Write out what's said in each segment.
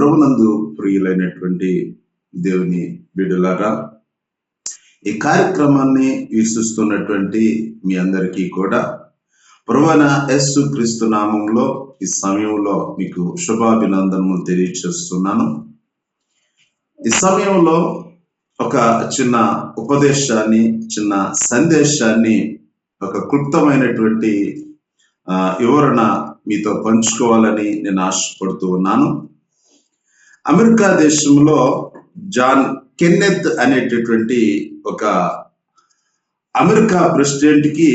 ప్రభునందు ప్రియులైనటువంటి దేవుని బిడులారా ఈ కార్యక్రమాన్ని వీక్షిస్తున్నటువంటి మీ అందరికీ కూడా ప్రవణ యేసు క్రీస్తు నామంలో ఈ సమయంలో మీకు శుభాభినందనము తెలియచేస్తున్నాను. ఈ సమయంలో ఒక చిన్న ఉపదేశాన్ని చిన్న సందేశాన్ని ఒక క్లుప్తమైనటువంటి ఆ, వివరణ మీతో పంచుకోవాలని నేను ఆశపడుతూ ఉన్నాను. అమెరికా దేశంలో జాన్ కెన్నెత్ అనేటటువంటి ఒక అమెరికా ప్రెసిడెంట్కి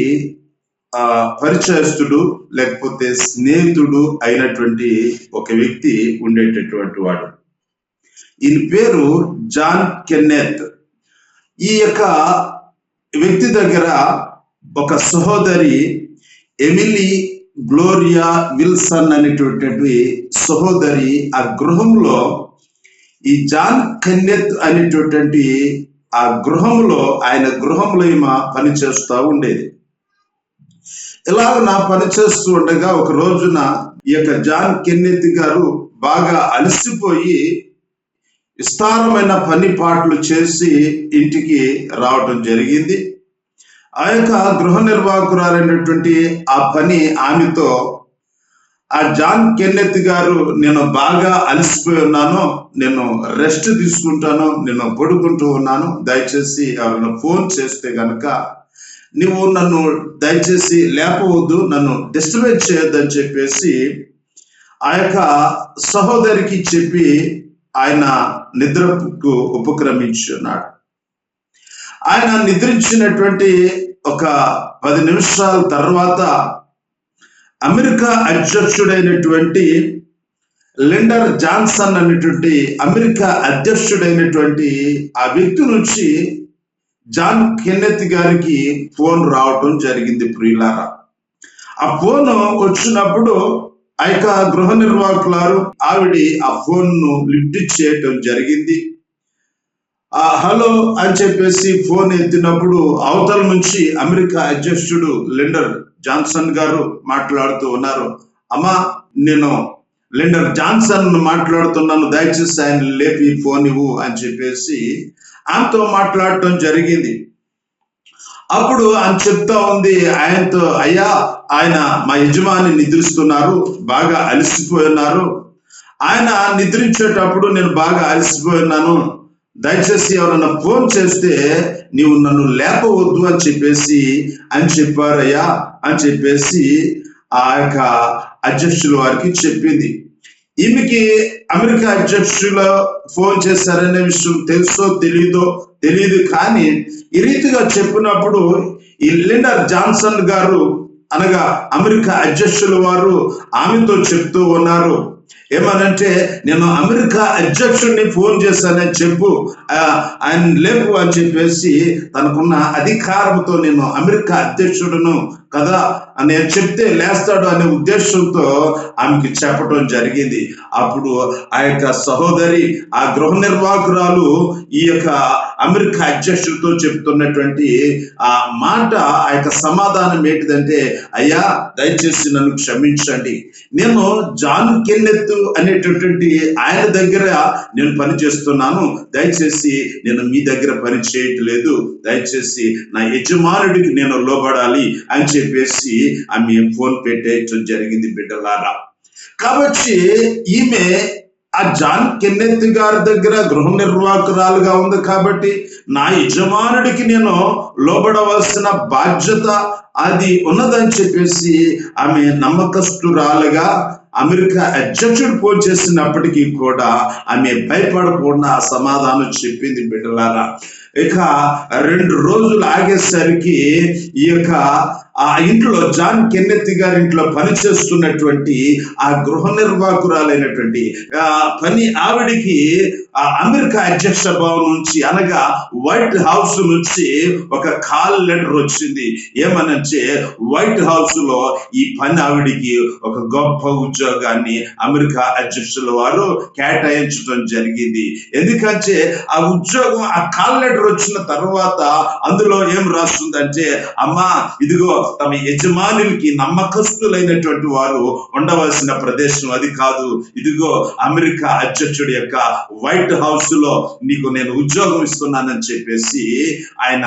పరిచయస్తుడు లేకపోతే స్నేహితుడు అయినటువంటి ఒక వ్యక్తి ఉండేటటువంటి వాడు. ఈయన పేరు జాన్ కెన్నెత్. ఈ యొక్క వ్యక్తి దగ్గర ఒక సహోదరి ఎమిలీ గ్లోరియా విల్సన్ అనేటటువంటి సహోదరి ఆ గృహంలో ఈ జాన్ కన్యత్ అనేటటువంటి ఆ గృహంలో ఆయన గృహంలో ఈమె పని చేస్తూ ఉండేది. ఇలాగ నా పని చేస్తూ ఉండగా ఒక రోజున ఈ యొక్క జాన్ కెన్నెత్ గారు బాగా అలసిపోయి విస్తారమైన పని పాటలు చేసి ఇంటికి రావటం జరిగింది. ఆ యొక్క గృహ నిర్వాహకురాలైనటువంటి ఆ పని ఆమెతో ఆ జాన్ కెన్నెత్ గారు నేను బాగా అలసిపోయి ఉన్నాను నేను రెస్ట్ తీసుకుంటాను నేను పడుకుంటూ ఉన్నాను దయచేసి ఎవరైనా ఫోన్ చేస్తే గనక నువ్వు నన్ను దయచేసి లేపవద్దు నన్ను డిస్టర్బెన్స్ చేయొద్దని చెప్పేసి ఆ యొక్క సహోదరికి చెప్పి ఆయన నిద్రకు ఉపక్రమించున్నాడు. ఆయన నిద్రించినటువంటి ఒక పది నిమిషాల తర్వాత అమెరికా అధ్యక్షుడైనటువంటి లిండర్ జాన్సన్ అనేటువంటి అమెరికా అధ్యక్షుడైనటువంటి ఆ వ్యక్తి నుంచి జాన్ కెన్నెత్ గారికి ఫోన్ రావటం జరిగింది ప్రియులారా. ఆ ఫోన్ వచ్చినప్పుడు ఆ యొక్క గృహ నిర్వాహకులారు ఆవిడ ఆ ఫోన్ను లిఫ్ట్ చేయటం జరిగింది. ఆ హలో అని చెప్పేసి ఫోన్ ఎత్తినప్పుడు అవతల నుంచి అమెరికా అధ్యక్షుడు లిండర్ జాన్సన్ గారు మాట్లాడుతూ ఉన్నారు. అమ్మా నేను లిండర్ జాన్సన్ మాట్లాడుతున్నాను దయచేసి ఆయన లేపి ఫోన్ ఇవ్వు అని చెప్పేసి ఆయనతో మాట్లాడటం జరిగింది. అప్పుడు ఆయన చెప్తా ఉంది ఆయనతో అయ్యా ఆయన మా యజమాని నిద్రిస్తున్నారు బాగా అలసిపోయి ఉన్నారు ఆయన నిద్రించేటప్పుడు నేను బాగా అలసిపోయి ఉన్నాను దయచేసి ఎవరన్నా ఫోన్ చేస్తే నీవు నన్ను లేపవద్దు అని చెప్పేసి అని చెప్పారయ్యా అని చెప్పేసి ఆ యొక్క అధ్యక్షుల వారికి చెప్పింది. ఈమెకి అమెరికా అధ్యక్షుల ఫోన్ చేశారనే విషయం తెలుసో తెలియదో తెలియదు కానీ ఈ రీతిగా చెప్పినప్పుడు ఈ లిండర్ జాన్సన్ గారు అనగా అమెరికా అధ్యక్షుల వారు ఆమెతో చెప్తూ ఉన్నారు. ఏమనంటే నేను అమెరికా అధ్యక్షుడిని ఫోన్ చేశానని చెప్పు. ఆయన లేపు అని చెప్పేసి తనకున్న అధికారంతో నేను అమెరికా అధ్యక్షుడును కదా? అని నేను చెప్తే లేస్తాడు అనే ఉద్దేశంతో ఆమెకి చెప్పడం జరిగింది. అప్పుడు ఆ యొక్క సహోదరి ఆ గృహ నిర్వాహకురాలు ఈ యొక్క అమెరికా అధ్యక్షుడితో చెప్తున్నటువంటి ఆ మాట ఆ యొక్క సమాధానం ఏంటిదంటే అయ్యా దయచేసి నన్ను క్షమించండి. నేను జాన్ కెన్నెత్తు అనేటటువంటి ఆయన దగ్గర నేను పని చేస్తున్నాను దయచేసి నేను మీ దగ్గర పని చేయట్లేదు. దయచేసి నా యజమానుడికి నేను లోబడాలి అని చెప్పి చెప్పేసి ఆమె ఫోన్ పెట్టేయటం జరిగింది బిడ్డలారా. కాబట్టి ఈమె ఆ జాన్ కెన్నెత్ గారి దగ్గర గృహ నిర్వాహకురాలుగా ఉంది కాబట్టి నా యజమానుడికి నేను లోబడవలసిన బాధ్యత అది ఉన్నదని చెప్పేసి ఆమె నమ్మకస్తురాలుగా అమెరికా అధ్యక్షుడు ఫోన్ చేసినప్పటికీ కూడా ఆమె భయపడకుండా సమాధానం చెప్పింది బిడ్డలారా. ఇక రెండు రోజులు ఆగేసరికి ఈ యొక్క ఆ ఇంట్లో జాన్ కెన్నెత్తి గారి ఇంట్లో పనిచేస్తున్నటువంటి ఆ గృహ నిర్వాహకురాలైనటువంటి ఆ పని ఆవిడికి ఆ అమెరికా అధ్యక్ష భవన్ నుంచి అనగా వైట్ హౌస్ నుంచి ఒక కాల్ లెటర్ వచ్చింది. ఏమనంటే వైట్ హౌస్లో ఈ పని ఆవిడికి ఒక గొప్ప ఉద్యోగాన్ని అమెరికా అధ్యక్షుల వారు కేటాయించడం జరిగింది. ఎందుకంటే ఆ ఉద్యోగం ఆ కాల్ లెటర్ వచ్చిన తర్వాత అందులో ఏం రాస్తుందంటే అమ్మా ఇదిగో తమ యజమానులకి నమ్మకస్తులైనటువంటి వారు ఉండవలసిన ప్రదేశం అది కాదు. ఇదిగో అమెరికా అధ్యక్షుడి యొక్క వైట్ హౌస్లో నీకు నేను ఉద్యోగం ఇస్తున్నానని చెప్పేసి ఆయన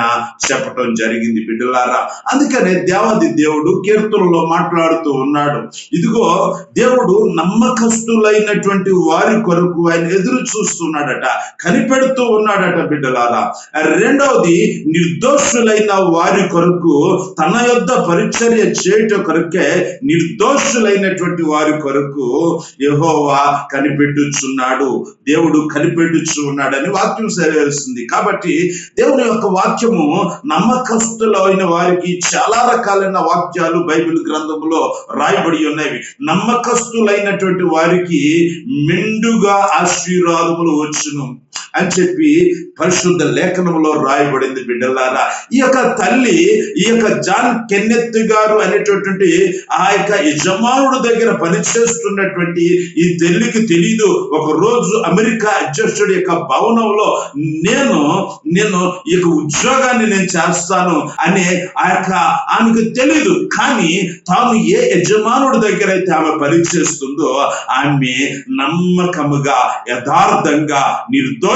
చెప్పటం జరిగింది బిడ్డలారా. అందుకనే దేవాది దేవుడు కీర్తనలో మాట్లాడుతూ ఉన్నాడు. ఇదిగో దేవుడు నమ్మకస్తులైనటువంటి వారి కొరకు ఆయన ఎదురు చూస్తున్నాడట కనిపెడుతూ ఉన్నాడట బిడ్డలారా. రెండవది నిర్దోషులైన వారి కొరకు తన యొద్ద పరిచర్య చేయట కొరకే నిర్దోషులైనటువంటి వారి కొరకు యహోవా కనిపెట్టుచున్నాడు. దేవుడు కనిపెట్టుచు ఉన్నాడని వాక్యం సెలవిస్తుంది. కాబట్టి దేవుని యొక్క వాక్యము నమ్మకస్తులైన వారికి చాలా రకాలైన వాక్యాలు బైబిల్ గ్రంథంలో రాయబడి ఉన్నవి. నమ్మకస్తులైనటువంటి వారికి మెండుగా ఆశీర్వాదములు వచ్చును. అని చెప్పి పరిశుద్ధ లేఖనంలో రాయబడింది బిడ్డలారా. ఈ యొక్క తల్లి ఈ యొక్క జాన్ కెన్నెత్ గారు అనేటటువంటి ఆ యొక్క యజమానుడు దగ్గర పనిచేస్తున్నటువంటి ఈ తల్లికి తెలీదు. ఒక రోజు అమెరికా అధ్యక్షుడి యొక్క భవనంలో నేను నేను ఈ యొక్క ఉద్యోగాన్ని నేను చేస్తాను అనే ఆ యొక్క ఆమెకు తెలీదు. కానీ తాను ఏ యజమానుడి దగ్గర అయితే ఆమె పనిచేస్తుందో ఆమె నమ్మకముగా యథార్థంగా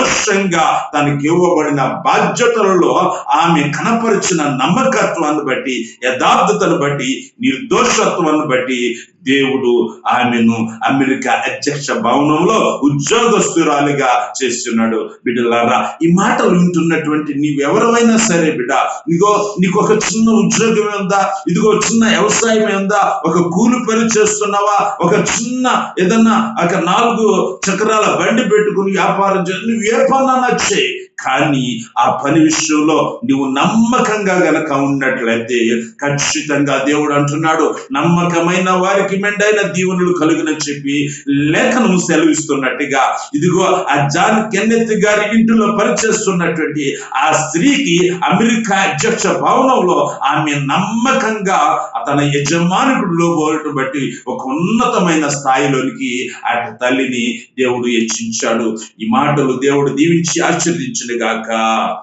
నిర్దోషంగా తనకి ఇవ్వబడిన బాధ్యతలలో ఆమె కనపరిచిన నమ్మకత్వాన్ని బట్టి యథార్థతను బట్టి నిర్దోషత్వాన్ని బట్టి దేవుడు ఆమెను అమెరికా అధ్యక్ష భవనంలో ఉద్యోగస్తురాలిగా చేస్తున్నాడు. బిడ్డలారా ఈ మాటలు వింటున్నటువంటి నీవెవరైనా సరే బిడ్డ ఇదిగో నీకు ఒక చిన్న ఉద్యోగం ఉందా? ఇదిగో చిన్న వ్యవసాయం ఉందా? ఒక కూలి పని చేస్తున్నావా? ఒక చిన్న ఏదన్నా ఒక నాలుగు చక్రాల బండి పెట్టుకుని వ్యాపారం చేసి నువ్వు ఏ పనన్నా కానీ ఆ పని విషయంలో నువ్వు నమ్మకంగా గనక ఉన్నట్లయితే ఖచ్చితంగా దేవుడు అంటున్నాడు నమ్మకమైన వారికి మెండైన దీవెనలు కలుగునని చెప్పి లేఖనము సెలవిస్తున్నట్టుగా ఇదిగో ఆ జాన్ కెన్నెత్ గారి ఇంటిలో పనిచేస్తున్నటువంటి ఆ స్త్రీకి అమెరికా అధ్యక్ష భవనంలో ఆమె నమ్మకంగా తన యజమానుడిలో పోవటం బట్టి ఒక ఉన్నతమైన స్థాయిలోనికి ఆ తల్లిని దేవుడు హెచ్చించాడు. ఈ మాటలు దేవుడు దేవుడు దీవించి ఆశ్చర్యించును గాక